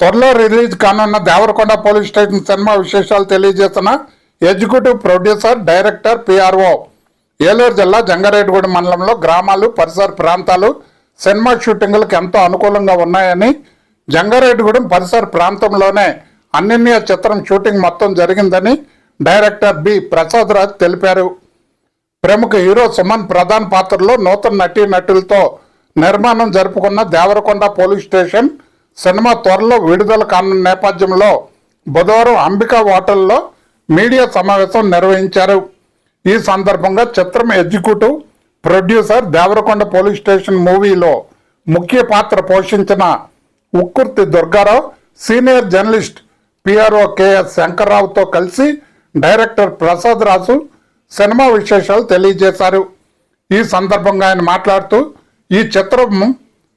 త్వరలో రిలీజ్ కానున్న Devarakonda police station cinema విశేషాలు తెలియజేస్తున్న executive producer director PRO. Eluru జిల్లా జంగారెడ్డిగూడెం మండలంలో గ్రామాలు పరిసర ప్రాంతాలు సినిమా షూటింగులకు ఎంతో అనుకూలంగా ఉన్నాయని జంగారెడ్డిగూడెం పరిసర ప్రాంతంలోనే అన్నిన్య చిత్రం షూటింగ్ మొత్తం జరిగిందని డైరెక్టర్ బి. ప్రసాద్ రాజ్ తెలిపారు. ప్రముఖ హీరో సుమన్ ప్రధాన పాత్రలో నూతన నటీ నటులతో నిర్మాణం జరుపుకున్న దేవరకొండ పోలీస్ స్టేషన్ సినిమా త్వరలో విడుదల కానున్న నేపథ్యంలో బుధవారం అంబికా హోటల్లో మీడియా సమావేశం నిర్వహించారు. ఈ సందర్భంగా చిత్రం executive producer Devarakonda police station మూవీలో ముఖ్య పాత్ర పోషించిన Ukkurthi Durgarao senior journalist PRO K S శంకర్రావుతో కలిసి డైరెక్టర్ ప్రసాద్ రాజు సినిమా విశేషాలు తెలియజేశారు. ఈ సందర్భంగా ఆయన మాట్లాడుతూ ఈ చిత్రం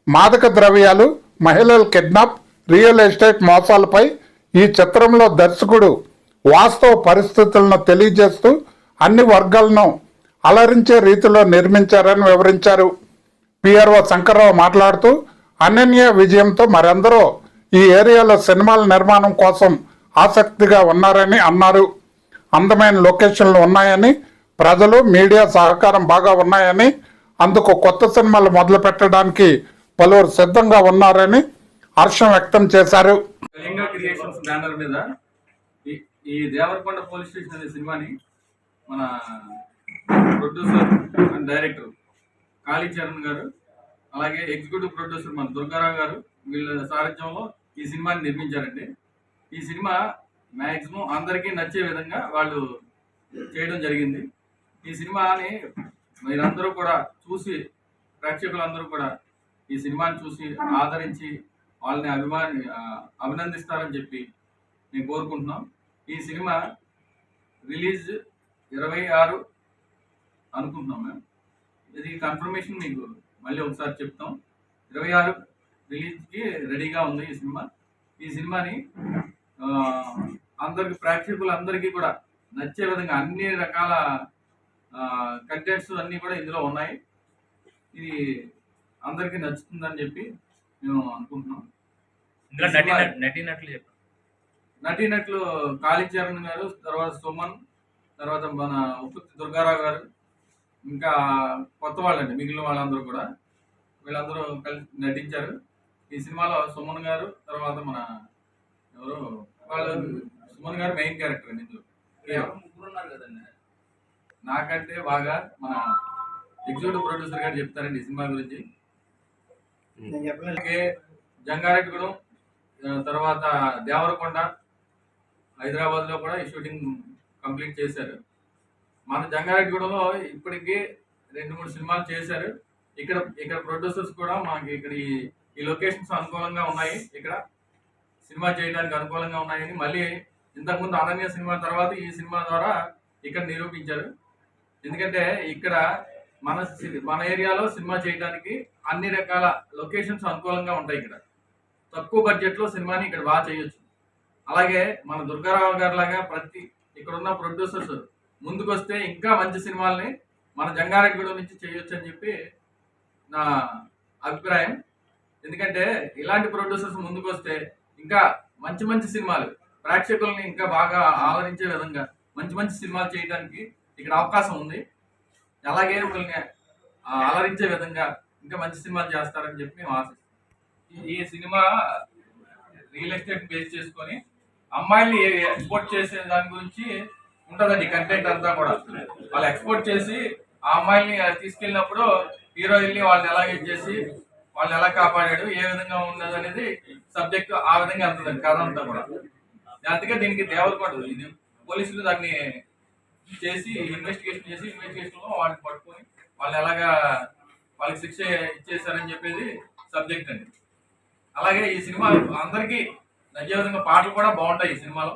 మాదక ద్రవ్యాలు మహిళల కిడ్నాప్ రియల్ ఎస్టేట్ మోసాలపై ఈ చిత్రంలో దర్శకుడు వాస్తవ పరిస్థితులను తెలియజేస్తూ అన్ని వర్గాలను అలరించే రీతిలో నిర్మించారని వివరించారు. పిఆర్ఓ శంకర్రావు మాట్లాడుతూ అనన్య విజయంతో మరెందరో ఈ ఏరియాలో సినిమాల నిర్మాణం కోసం ఆసక్తిగా ఉన్నారని అన్నారు. అందమైన లొకేషన్లు ఉన్నాయని ప్రజలు మీడియా సహకారం బాగా ఉన్నాయని అందుకు కొత్త సినిమాలు మొదలు పెట్టడానికి పలువురు సిద్ధంగా ఉన్నారని హర్షం వ్యక్తం చేశారు. కళింగ క్రియేషన్స్ బ్యానర్ మీద ఈ ఈ దేవరకొండ పోలీస్ స్టేషన్ అనే సినిమాని మన ప్రొడ్యూసర్ అండ్ డైరెక్టర్ కాళీచరణ్ గారు అలాగే ఎగ్జిక్యూటివ్ ప్రొడ్యూసర్ మన దుర్గారావు గారు వీళ్ళ సారథ్యంలో ఈ సినిమాని నిర్మించారండి. ఈ సినిమా మ్యాక్సిమం అందరికీ నచ్చే విధంగా వాళ్ళు చేయడం జరిగింది. ఈ సినిమాని మీరందరూ కూడా చూసి ప్రేక్షకులందరూ కూడా ఈ సినిమాని చూసి ఆదరించి వాళ్ళని అభిమాని అభినందిస్తారని చెప్పి నేను కోరుకుంటున్నాం. ఈ సినిమా రిలీజ్ ఇరవై ఆరు అనుకుంటున్నాం మేము. ఇది కన్ఫర్మేషన్ మీకు మళ్ళీ ఒకసారి చెప్తాం. ఇరవై ఆరు రిలీజ్కి రెడీగా ఉంది ఈ సినిమా. ఈ సినిమాని అందరికి ప్రేక్షకులందరికీ కూడా నచ్చే విధంగా అన్ని రకాల కంటెంట్స్ అన్నీ కూడా ఇందులో ఉన్నాయి. ఇది అందరికీ నచ్చుతుందని చెప్పి మేము అనుకుంటున్నాం. ఇందులో నటి నటినట్లు నటీనటులు కాళీచరణ్ గారు తర్వాత సుమన్ తర్వాత మన ఉప్పుత్తి దుర్గారావు గారు ఇంకా కొత్త వాళ్ళండి మిగిలిన వాళ్ళందరూ కూడా. వీళ్ళందరూ కలిసి నటించారు. ఈ సినిమాలో సుమన్ గారు తర్వాత మన ఎవరు? వాళ్ళు సుమన్ గారు మెయిన్ క్యారెక్టర్ అండి ఇందులో. కేవలం ముగ్గురు ఉన్నారు కదండి. నాకంటే బాగా మన ఎగ్జిక్యూటివ్ ప్రొడ్యూసర్ గారు చెప్తారండి ఈ సినిమా గురించి. జంగారెడ్డిగూడెం ఆ, తర్వాత దేవరకొండ హైదరాబాద్లో కూడా ఈ షూటింగ్ కంప్లీట్ చేశారు. మన జంగారెడ్డిగూడెంలో ఇప్పటికీ రెండు మూడు సినిమాలు చేశారు. ఇక్కడ ఇక్కడ ప్రొడ్యూసర్స్ కూడా మనకి ఇక్కడ ఈ ఈ లొకేషన్స్ అనుకూలంగా ఉన్నాయి. ఇక్కడ సినిమా చేయడానికి అనుకూలంగా ఉన్నాయని మళ్ళీ ఇంతకుముందు అనన్య సినిమా తర్వాత ఈ సినిమా ద్వారా ఇక్కడ నిరూపించారు. ఎందుకంటే ఇక్కడ మన మన ఏరియాలో సినిమా చేయడానికి అన్ని రకాల లొకేషన్స్ అనుకూలంగా ఉంటాయి ఇక్కడ. తక్కువ బడ్జెట్లో సినిమాని ఇక్కడ బాగా చేయొచ్చు. అలాగే మన దుర్గారావు గారు లాగా ప్రతి ఇక్కడ ఉన్న ప్రొడ్యూసర్స్ ముందుకొస్తే ఇంకా మంచి సినిమాల్ని మన జంగారెడ్డిగూడెం నుంచి చేయొచ్చు అని చెప్పి నా అభిప్రాయం. ఎందుకంటే ఇలాంటి ప్రొడ్యూసర్స్ ముందుకొస్తే ఇంకా మంచి మంచి సినిమాలు ప్రేక్షకుల్ని ఇంకా బాగా ఆదరించే విధంగా మంచి మంచి సినిమాలు చేయడానికి ఇక్కడ అవకాశం ఉంది. అలాగే మిమ్మల్ని అలరించే విధంగా ఇంకా మంచి సినిమాలు చేస్తారని చెప్పి మేము ఆశిస్తాం ఈ సినిమా రియల్ ఎస్టేట్ బేస్ చేసుకొని అమ్మాయిల్ని ఎక్స్పోర్ట్ చేసే దాని గురించి ఉంటుందండి కంటెంట్ అంతా కూడా. వాళ్ళు ఎక్స్పోర్ట్ చేసి ఆ అమ్మాయిల్ని తీసుకెళ్ళినప్పుడు హీరోయిన్ని వాళ్ళని ఎలా ఇచ్చేసి చేసి వాళ్ళని ఎలా కాపాడాడు ఏ విధంగా ఉన్నది అనేది సబ్జెక్ట్ ఆ విధంగా అంటుందండి కథ అంతా కూడా. అందుకే దీనికి దేవరకొండ ఇది పోలీసులు దాన్ని చేసి ఇన్వెస్టిగేషన్ చేసి ఇన్వెస్టిగేషన్లో వాళ్ళని పట్టుకొని వాళ్ళు ఎలాగా వాళ్ళకి శిక్ష ఇచ్చేసారని చెప్పేది సబ్జెక్ట్ అండి. అలాగే ఈ సినిమా అందరికీ నచ్చే విధంగా పాటలు కూడా బాగుంటాయి ఈ సినిమాలో.